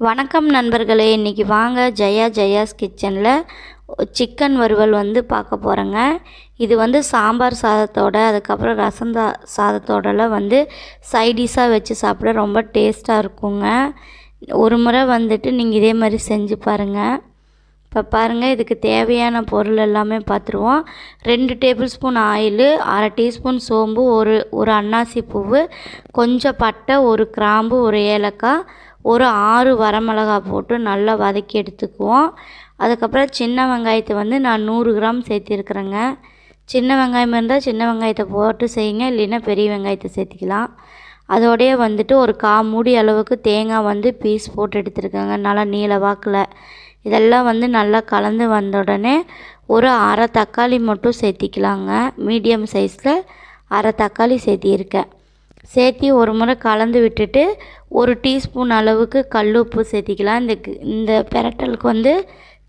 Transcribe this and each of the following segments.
வணக்கம் நண்பர்களே இன்றைக்கி வாங்க ஜெயா ஜெயாஸ் கிச்சனில் சிக்கன் வறுவல் வந்து பார்க்க போகிறேங்க இது வந்து சாம்பார் சாதத்தோட அதுக்கப்புறம் ரசம் சாதத்தோடலாம் வந்து சைடிஷாக வச்சு சாப்பிட ரொம்ப டேஸ்ட்டாக இருக்குங்க. ஒரு முறை வந்துட்டு நீங்கள் இதே மாதிரி செஞ்சு பாருங்கள் இப்போ பாருங்கள் இதுக்கு தேவையான பொருள் எல்லாமே பார்த்துருவோம் ரெண்டு டேபிள் ஸ்பூன் ஆயிலு அரை டீஸ்பூன் சோம்பு ஒரு ஒரு அன்னாசி பூவு கொஞ்சம் பட்டை ஒரு கிராம்பு ஒரு ஏலக்காய் ஒரு ஆறு வரமிளகா போட்டு நல்லா வதக்கி எடுத்துக்குவோம். அதுக்கப்புறம் சின்ன வெங்காயத்தை வந்து நான் நூறு கிராம் சேர்த்திருக்கிறேங்க. சின்ன வெங்காயம் இருந்தால் சின்ன வெங்காயத்தை போட்டு செய்யுங்க இல்லைன்னா பெரிய வெங்காயத்தை சேர்த்திக்கலாம். அதோடய வந்துட்டு ஒரு கா மூடி அளவுக்கு தேங்காய் வந்து பீஸ் போட்டு எடுத்துருக்கேங்க நல்லா நீல வாக்கில். இதெல்லாம் வந்து நல்லா கலந்து வந்த உடனே ஒரு அரை தக்காளி மட்டும் சேர்த்திக்கலாங்க. மீடியம் சைஸில் அரை தக்காளி சேர்த்தியிருக்கேன். சேர்த்தி ஒரு முறை கலந்து விட்டுட்டு ஒரு டீஸ்பூன் அளவுக்கு கல் உப்பு சேர்த்திக்கலாம். இந்த இந்த பெரட்டலுக்கு வந்து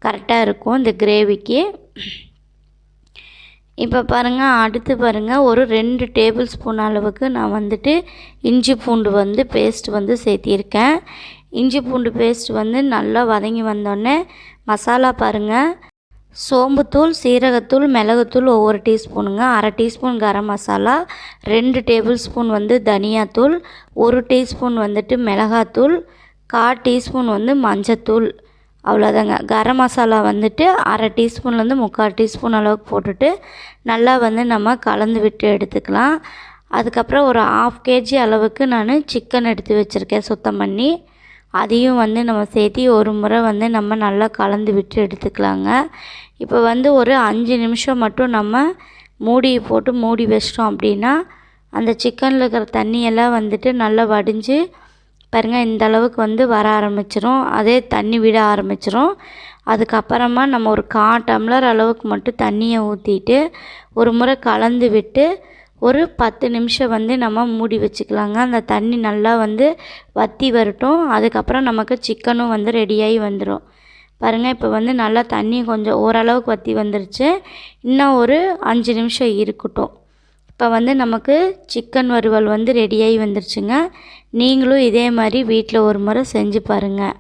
கரெக்டாக இருக்கும் இந்த கிரேவிக்கு இப்போ பாருங்கள் அடுத்து பாருங்கள் ஒரு ரெண்டு டேபிள் ஸ்பூன் அளவுக்கு நான் வந்துட்டு இஞ்சி பூண்டு வந்து பேஸ்ட் வந்து சேர்த்திருக்கேன். இஞ்சி பூண்டு பேஸ்ட் வந்து நல்லா வதங்கி வந்தோடனே மசாலா பாருங்கள் சோம்புத்தூள் சீரகத்தூள் மிளகுத்தூள் ஒவ்வொரு டீஸ்பூனுங்க. அரை டீஸ்பூன் கரம் மசாலா ரெண்டு டேபிள் ஸ்பூன் வந்து தனியாத்தூள் ஒரு டீஸ்பூன் வந்துட்டு மிளகாத்தூள் கால் டீஸ்பூன் வந்து மஞ்சத்தூள். அவ்வளோதாங்க. கரம் மசாலா வந்துட்டு அரை டீஸ்பூன்லேருந்து முக்கால் டீஸ்பூன் அளவுக்கு போட்டுட்டு நல்லா வந்து நம்ம கலந்து விட்டு எடுத்துக்கலாம். அதுக்கப்புறம் ஒரு ஆஃப் கேஜி அளவுக்கு நான் சிக்கன் எடுத்து வச்சுருக்கேன் சுத்தம் பண்ணி. அதையும் வந்து நம்ம சேர்த்தி ஒரு முறை வந்து நம்ம நல்லா கலந்து விட்டு எடுத்துக்கலாங்க. இப்போ வந்து ஒரு அஞ்சு நிமிஷம் மட்டும் நம்ம மூடி போட்டு மூடி வச்சிட்டோம் அப்படின்னா அந்த சிக்கனில் இருக்கிற தண்ணியெல்லாம் வந்துட்டு நல்லா வடிஞ்சு பாருங்கள் இந்த அளவுக்கு வந்து வர ஆரம்பிச்சிரும். அதே தண்ணி விட ஆரம்பிச்சிரும். அதுக்கப்புறமா நம்ம ஒரு கா டம்ளர் அளவுக்கு மட்டும் தண்ணியை ஊற்றிட்டு ஒரு முறை கலந்து விட்டு ஒரு பத்து நிமிஷம் வந்து நம்ம மூடி வச்சுக்கலாங்க. அந்த தண்ணி நல்லா வந்து வற்றி வரட்டும். அதுக்கப்புறம் நமக்கு சிக்கனும் வந்து ரெடியாகி வந்துடும் பாருங்கள் இப்போ வந்து நல்லா தண்ணி கொஞ்சம் ஓரளவுக்கு வற்றி வந்துருச்சு. இன்னும் ஒரு அஞ்சு நிமிஷம் இருக்கட்டும். இப்போ வந்து நமக்கு சிக்கன் வறுவல் வந்து ரெடியாகி வந்துருச்சுங்க. நீங்களும் இதே மாதிரி வீட்டில் ஒரு முறை செஞ்சு பாருங்கள்